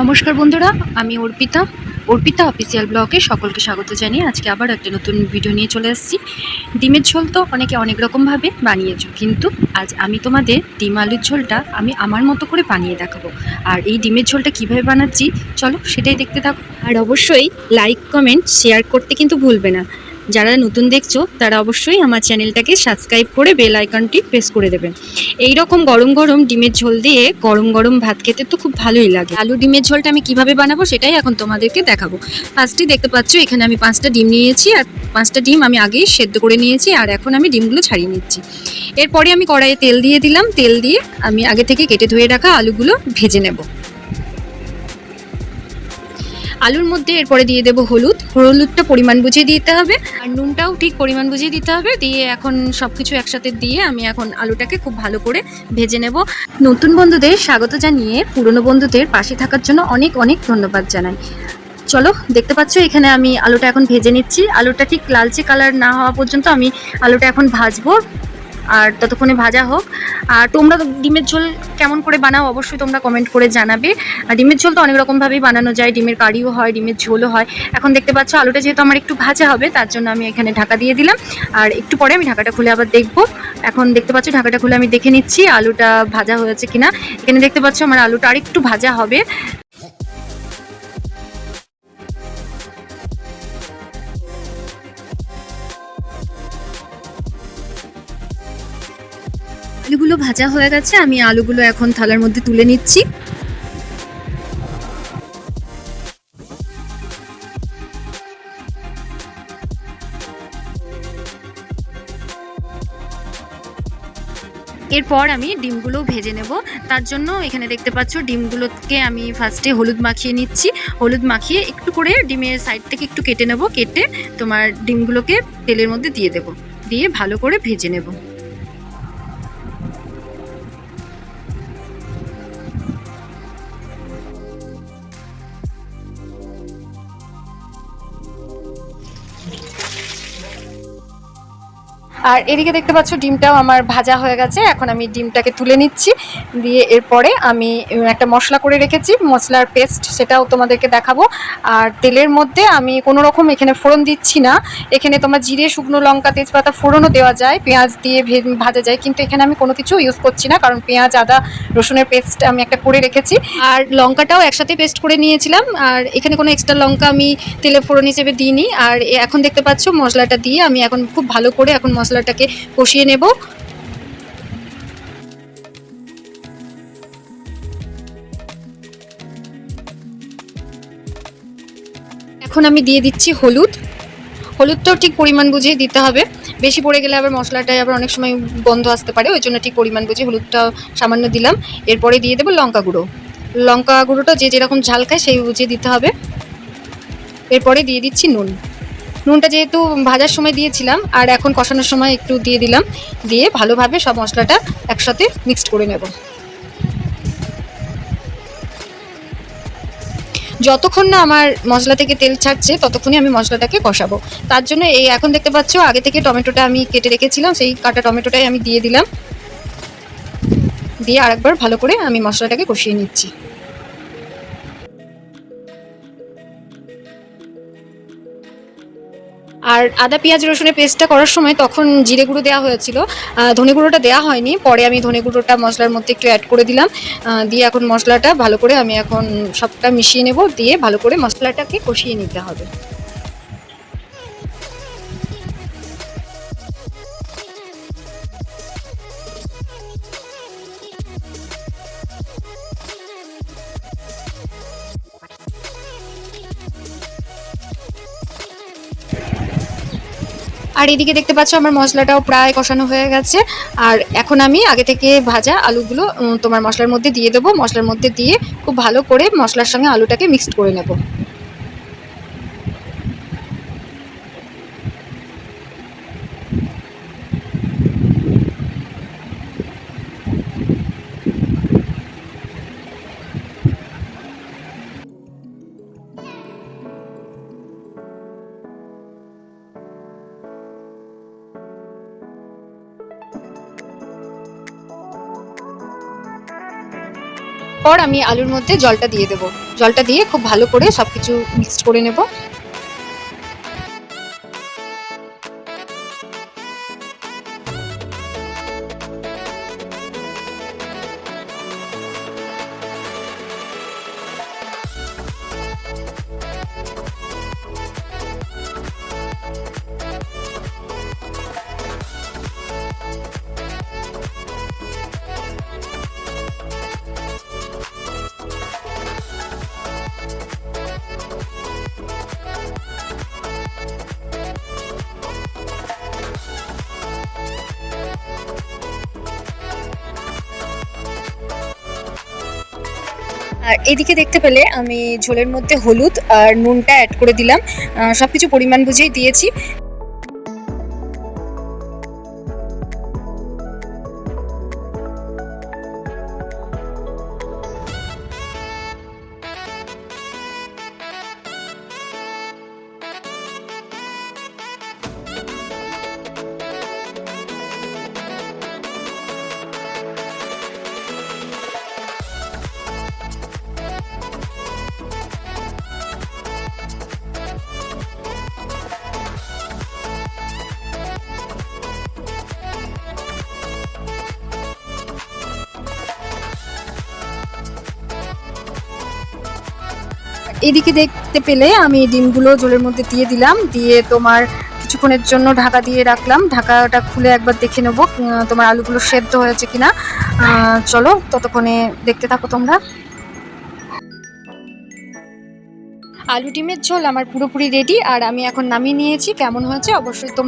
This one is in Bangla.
নমস্কার বন্ধুরা, আমি অর্পিতা। অর্পিতা অফিসিয়াল ব্লগে সকলকে স্বাগত জানিয়ে আজকে আবার একটা নতুন ভিডিও নিয়ে চলে এসেছি। ডিমের ঝোল তো অনেকে অনেক রকমভাবে বানিয়েছো, কিন্তু আজ আমি তোমাদের ডিম আলুর ঝোলটা আমি আমার মতো করে বানিয়ে দেখাবো। আর এই ডিমের ঝোলটা কীভাবে বানাচ্ছি, চলো সেটাই দেখতে থাকো। আর অবশ্যই লাইক কমেন্ট শেয়ার করতে কিন্তু ভুলবে না। যারা নতুন দেখছ, তারা অবশ্যই আমার চ্যানেলটাকে সাবস্ক্রাইব করে বেল আইকনটি প্রেস করে দেবেন। এই রকম গরম গরম ডিমের ঝোল দিয়ে গরম গরম ভাত খেতে তো খুব ভালোই লাগে। আলু ডিমের ঝোলটা আমি কীভাবে বানাবো সেটাই এখন তোমাদেরকে দেখাবো। ফার্স্টে দেখতে পাচ্ছ, এখানে আমি পাঁচটা ডিম নিয়েছি আর পাঁচটা ডিম আমি আগেই সেদ্ধ করে নিয়েছি আর এখন আমি ডিমগুলো ছাড়িয়ে নিচ্ছি। এরপরে আমি কড়াইয়ে তেল দিয়ে দিলাম। তেল দিয়ে আমি আগে থেকে কেটে ধুয়ে রাখা আলুগুলো ভেজে নেব। আলুর মধ্যে এরপরে দিয়ে দেবো হলুদ। হলুদটা পরিমাণ বুঝিয়ে দিতে হবে। আর নুনটাও ঠিক পরিমাণ বুঝিয়ে দিতে হবে। দিয়ে এখন সব কিছু একসাথে দিয়ে আমি এখন আলুটাকে খুব ভালো করে ভেজে নেব। নতুন বন্ধুদের স্বাগত জানিয়ে পুরনো বন্ধুদের পাশে থাকার জন্য অনেক অনেক ধন্যবাদ জানাই। চলো, দেখতে পাচ্ছ, এখানে আমি আলুটা এখন ভেজে নিচ্ছি। আলুটা ঠিক লালচে কালার না হওয়া পর্যন্ত আমি আলুটা এখন ভাজবো। আর ততক্ষণে ভাজা হোক। আর তোমরা ডিমের ঝোল কেমন করে বানাও অবশ্যই তোমরা কমেন্ট করে জানাবে। আর ডিমের ঝোল তো অনেক রকমভাবেই বানানো যায়। ডিমের কারিও হয়, ডিমের ঝোলও হয়। এখন দেখতে পাচ্ছ আলুটা যেহেতু আমার একটু ভাজা হবে, তার জন্য আমি এখানে ঢাকা দিয়ে দিলাম। আর একটু পরে আমি ঢাকাটা খুলে আবার দেখব। এখন দেখতে পাচ্ছ ঢাকাটা খুলে আমি দেখে নিচ্ছি আলুটা ভাজা হয়েছে কিনা। এখানে দেখতে পাচ্ছ আমার আলুটা আরেকটু ভাজা হবে। আলুগুলো ভাজা হয়ে গেছে, আমি আলুগুলো এখন থালার মধ্যে তুলে নিচ্ছি। এরপর আমি ডিমগুলো ভেজে নেব। তার জন্য এখানে দেখতে পাচ্ছ, ডিমগুলোকে আমি ফার্স্টে হলুদ মাখিয়ে নিচ্ছি। হলুদ মাখিয়ে একটু করে ডিমের সাইড থেকে একটু কেটে নেব, কেটে তোমার ডিমগুলোকে তেলের মধ্যে দিয়ে দেব। দিয়ে ভালো করে ভেজে নেব। আর এদিকে দেখতে পাচ্ছ, ডিমটাও আমার ভাজা হয়ে গেছে। এখন আমি ডিমটাকে তুলে নিচ্ছি। দিয়ে এরপরে আমি একটা মশলা করে রেখেছি, মশলার পেস্ট, সেটাও তোমাদেরকে দেখাবো। আর তেলের মধ্যে আমি কোনো রকম এখানে ফোড়ন দিচ্ছি না। এখানে তোমার জিরে, শুকনো লঙ্কা, তেজপাতা ফোড়নও দেওয়া যায়। পেঁয়াজ দিয়ে ভাজা যায়। কিন্তু এখানে আমি কোনো কিছু ইউজ করছি না। কারণ পেঁয়াজ, আদা, রসুনের পেস্ট আমি একটা করে রেখেছি। আর লঙ্কাটাও একসাথে পেস্ট করে নিয়েছিলাম। আর এখানে কোনো এক্সট্রা লঙ্কা আমি তেলে ফোড়ন হিসেবে দিইনি। আর এখন দেখতে পাচ্ছ, মশলাটা দিয়ে আমি এখন খুব ভালো করে এখন মশলাটাকে কষিয়ে নেব। এখন আমি দিয়ে দিচ্ছি হলুদ। হলুদটাও ঠিক পরিমাণ বুঝিয়ে দিতে হবে। বেশি পড়ে গেলে আবার মশলাটায় আবার অনেক সময় গন্ধ আসতে পারে, ওই জন্য ঠিক পরিমাণ বুঝে হলুদটা সামান্য দিলাম। এরপরে দিয়ে দেবো লঙ্কা গুঁড়ো। লঙ্কা গুঁড়োটা যে যেরকম ঝাল খায় সেই বুঝিয়ে দিতে হবে। এরপরে দিয়ে দিচ্ছি নুন। নুনটা যেহেতু ভাজার সময় দিয়েছিলাম, আর এখন কষানোর সময় একটু দিয়ে দিলাম, দিয়ে ভালোভাবে সব মশলাটা একসাথে মিক্সড করে নেব। যতক্ষণ না আমার মশলা থেকে তেল ছাড়ছে, ততক্ষণই আমি মশলাটাকে কষাবো। তার জন্য এই এখন দেখতে পাচ্ছ, আগে থেকে টমেটোটা আমি কেটে রেখেছিলাম, সেই কাটা টমেটোটাই আমি দিয়ে দিলাম। দিয়ে আরেকবার ভালো করে আমি মশলাটাকে কষিয়ে নিচ্ছি। আর আদা, পেঁয়াজ, রসুনের পেস্টটা করার সময় তখন জিরে গুঁড়ো দেওয়া হয়েছিল। ধনে গুঁড়োটা দেওয়া হয়নি। পরে আমি ধনে গুঁড়োটা মশলার মধ্যে একটু অ্যাড করে দিলাম। দিয়ে এখন মশলাটা ভালো করে আমি এখন সবটা মিশিয়ে নেব। দিয়ে ভালো করে মশলাটাকে কষিয়ে নিতে হবে। আর এদিকে দেখতে পাচ্ছ আমার মশলাটাও প্রায় কষানো হয়ে গেছে। আর এখন আমি আগে থেকে ভাজা আলুগুলো তোমার মশলার মধ্যে দিয়ে দেবো। মশলার মধ্যে দিয়ে খুব ভালো করে মশলার সঙ্গে আলুটাকে মিক্সড করে নেব। এরপর আমি আলুর মধ্যে জলটা দিয়ে দেবো। জলটা দিয়ে খুব ভালো করে সব কিছু মিক্সড করে নেব। আর এদিকে দেখতে পেলে আমি ঝোলের মধ্যে হলুদ আর নুনটা অ্যাড করে দিলাম। সব কিছু পরিমাণ বুঝেই দিয়েছি। এদিকে দেখতে পেলে আমি ডিমগুলো জলের মধ্যে দিয়ে দিলাম, দিয়ে তোমার কিছুক্ষণের জন্য ঢাকা দিয়ে রাখলাম। ঢাকাটা খুলে একবার দেখে নেব তোমার আলুগুলো সেদ্ধ হয়েছে কিনা। চলো ততক্ষণে দেখতে থাকো তোমরা। আলু ডিমের ঝোল আমার পুরোপুরি রেডি আর আমি এখন নামিয়ে নিয়েছি। কেমন হয়েছে অবশ্যই তোমরা